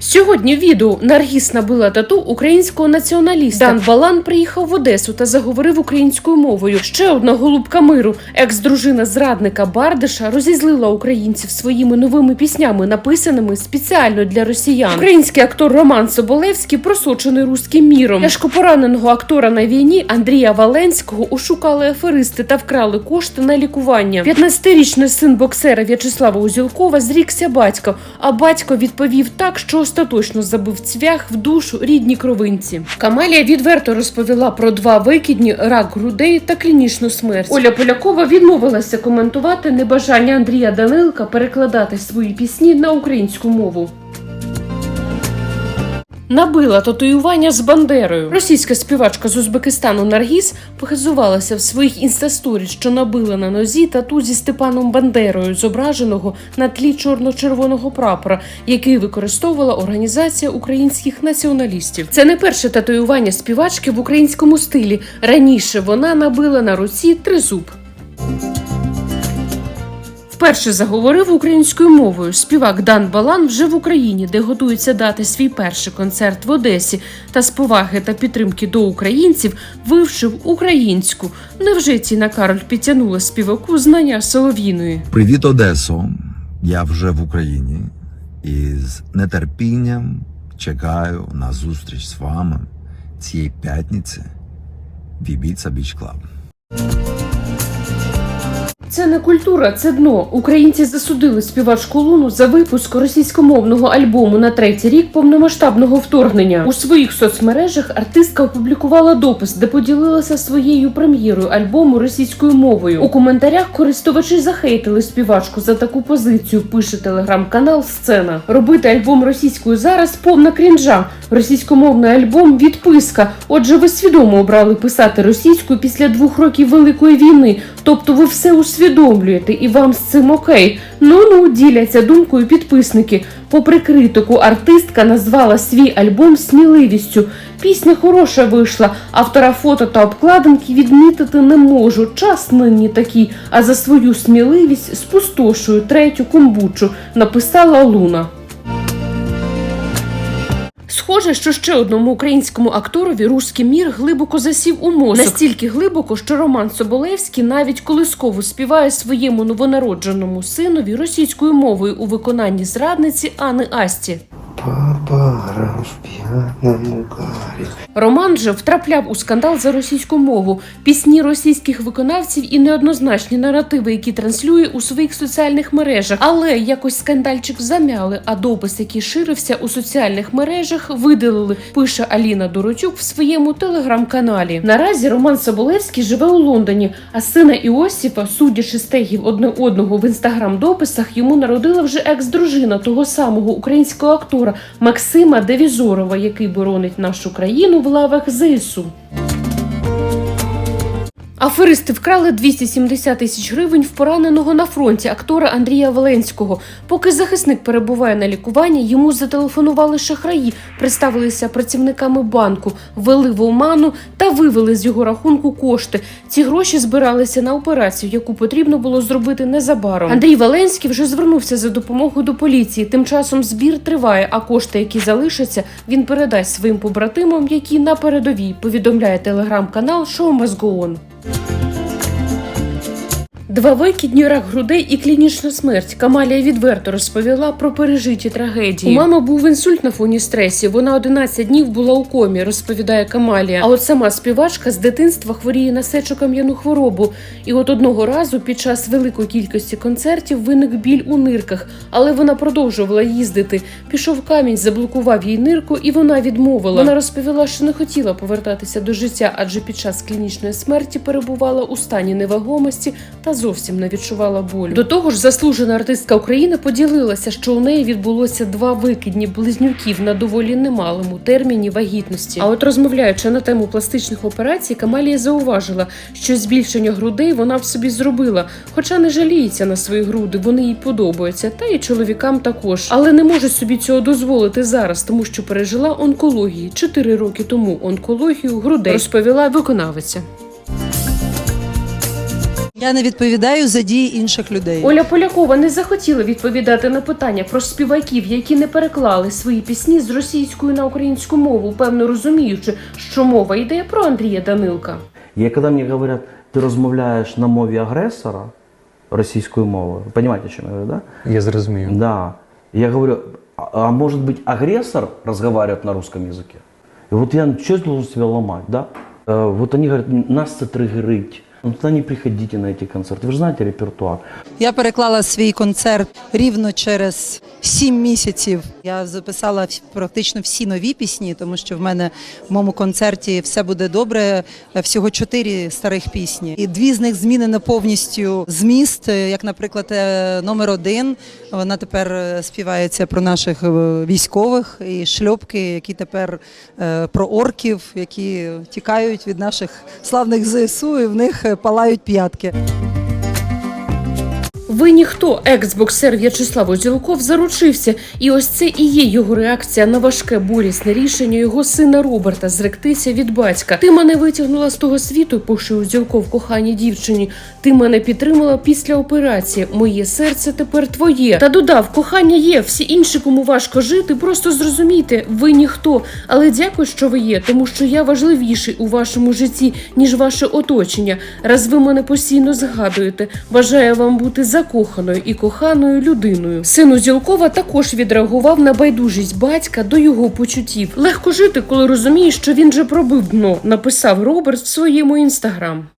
Сьогодні в відео Наргіс набила тату українського націоналіста. Дан Балан приїхав в Одесу та заговорив українською мовою. Ще одна голубка миру, екс-дружина зрадника Бардиша, розізлила українців своїми новими піснями, написаними спеціально для росіян. Український актор Роман Соболевський просочений руським міром. Тяжко пораненого актора на війні Андрія Валенського ушукали аферисти та вкрали кошти на лікування. 15-річний син боксера В'ячеслава Узілкова зрікся батька, а батько відповів так, що остаточно забив цвях в душу рідній кровинці. Камалія відверто розповіла про два викидні рак грудей та клінічну смерть. Оля Полякова відмовилася коментувати небажання Андрія Данилка перекладати свої пісні на українську мову. Набила татуювання з Бандерою. Російська співачка з Узбекистану Наргіз похизувалася в своїх інстасторі, що набила на нозі тату зі Степаном Бандерою, зображеного на тлі чорно-червоного прапора, який використовувала організація українських націоналістів. Це не перше татуювання співачки в українському стилі. Раніше вона набила на руці тризуб. Вперше заговорив українською мовою. Співак Дан Балан вже в Україні, де готується дати свій перший концерт в Одесі, та з поваги та підтримки до українців вивчив українську. Невже Тіна Кароль підтягнула співаку знання солов'їної? Привіт, Одесо! Я вже в Україні і з нетерпінням чекаю на зустріч з вами цієї п'ятниці в Ібіца Біч Клаб. Це не культура, це дно. Українці засудили співачку Луну за випуск російськомовного альбому на третій рік повномасштабного вторгнення. У своїх соцмережах артистка опублікувала допис, де поділилася своєю прем'єрою альбому російською мовою. У коментарях користувачі захейтили співачку за таку позицію. Пише телеграм-канал Сцена. Робити альбом російською зараз повна крінжа. Російськомовний альбом відписка. Отже, ви свідомо обрали писати російською після двох років великої війни. Тобто ви все усвідомлюєте і вам з цим окей. Ну ну діляться думкою підписники. Попри критику, артистка назвала свій альбом сміливістю. Пісня хороша вийшла. Автора фото та обкладинки відмітити не можу. Час нині такий. А за свою сміливість спустошую третю комбучу. Написала Луна. Схоже, що ще одному українському акторові руський мір глибоко засів у мозок. Настільки глибоко, що Роман Соболевський навіть колисково співає своєму новонародженому синові російською мовою у виконанні зрадниці Ани Асті. Папа грав в п'яному угаре. Роман же втрапляв у скандал за російську мову, пісні російських виконавців і неоднозначні наративи, які транслює у своїх соціальних мережах. Але якось скандальчик замяли, а допис, який ширився у соціальних мережах, видалили. Пише Аліна Доротюк в своєму телеграм-каналі. Наразі Роман Соболевський живе у Лондоні, а сина Іосифа, судячи з тегів одне одного в інстаграм-дописах, йому народила вже екс-дружина того самого українського актора Максима Девізорова, який боронить нашу країну в лавах ЗСУ. Аферисти вкрали 270 тисяч гривень в пораненого на фронті актора Андрія Валенського. Поки захисник перебуває на лікуванні, йому зателефонували шахраї, представилися працівниками банку, ввели в оману та вивели з його рахунку кошти. Ці гроші збиралися на операцію, яку потрібно було зробити незабаром. Андрій Валенський вже звернувся за допомогою до поліції. Тим часом збір триває, а кошти, які залишаться, він передасть своїм побратимам, які на передовій. Повідомляє телеграм-канал On. Два викидні рак грудей і клінічна смерть. Камалія відверто розповіла про пережиті трагедії. У мами був інсульт на фоні стресі. Вона 11 днів була у комі, розповідає Камалія. А от сама співачка з дитинства хворіє на сечокам'яну хворобу. І от одного разу під час великої кількості концертів виник біль у нирках, але вона продовжувала їздити. Пішов камінь, заблокував їй нирку, і вона відмовила. Вона розповіла, що не хотіла повертатися до життя, адже під час клінічної смерті перебувала у стані невагомості та зовсім не відчувала болю. До того ж, заслужена артистка України поділилася, що у неї відбулося два викидні близнюків на доволі немалому терміні вагітності. А от розмовляючи на тему пластичних операцій, Камалія зауважила, що збільшення грудей вона в собі зробила, хоча не жаліється на свої груди, вони їй подобаються, та і чоловікам також, але не може собі цього дозволити зараз, тому що пережила онкології чотири роки тому. Онкологію грудей розповіла виконавиця. Я не відповідаю за дії інших людей. Оля Полякова не захотіла відповідати на питання про співаків, які не переклали свої пісні з російської на українську мову, певно розуміючи, що мова йде про Андрія Данилка. І коли мені говорять, ти розмовляєш на мові агресора російською мовою, ви розумієте, що я говорю, да? Я зрозумів. Да. Я говорю, а, а может быть агрессор разговаривает на русском языке? И вот я что должен себя ломать, да? Э, вот они говорят, нас це тригерить. Ну тогда не приходите на эти концерты. Вы же знаете репертуар. Я переклала свій концерт рівно через сім місяців. Я записала вс- практично всі нові пісні, тому що в мене в моєму концерті все буде добре. е, Всього чотири старих пісні, і дві з них змінено повністю зміст. е, Як, наприклад, е, номер один. Вона тепер е, співається про наших е, військових і шльопки, які тепер е, про орків, які тікають від наших славних ЗСУ, і в них е, палають п'ятки. Ви ніхто, екс-боксер В'ячеслав Озілков заручився, і ось це і є його реакція на важке болісне рішення його сина Роберта зректися від батька. Ти мене витягнула з того світу, пише Озілков коханій дівчині. Ти мене підтримала після операції. Моє серце тепер твоє. Та додав, кохання є. Всі інші, кому важко жити, просто зрозумійте, ви ніхто. Але дякую, що ви є, тому що я важливіший у вашому житті, ніж ваше оточення. Раз ви мене постійно згадуєте, бажаю вам бути закоханою і коханою людиною. Син Зілкова також відреагував на байдужість батька до його почуттів. Легко жити, коли розумієш, що він же пробив дно, написав Роберт в своєму інстаграм.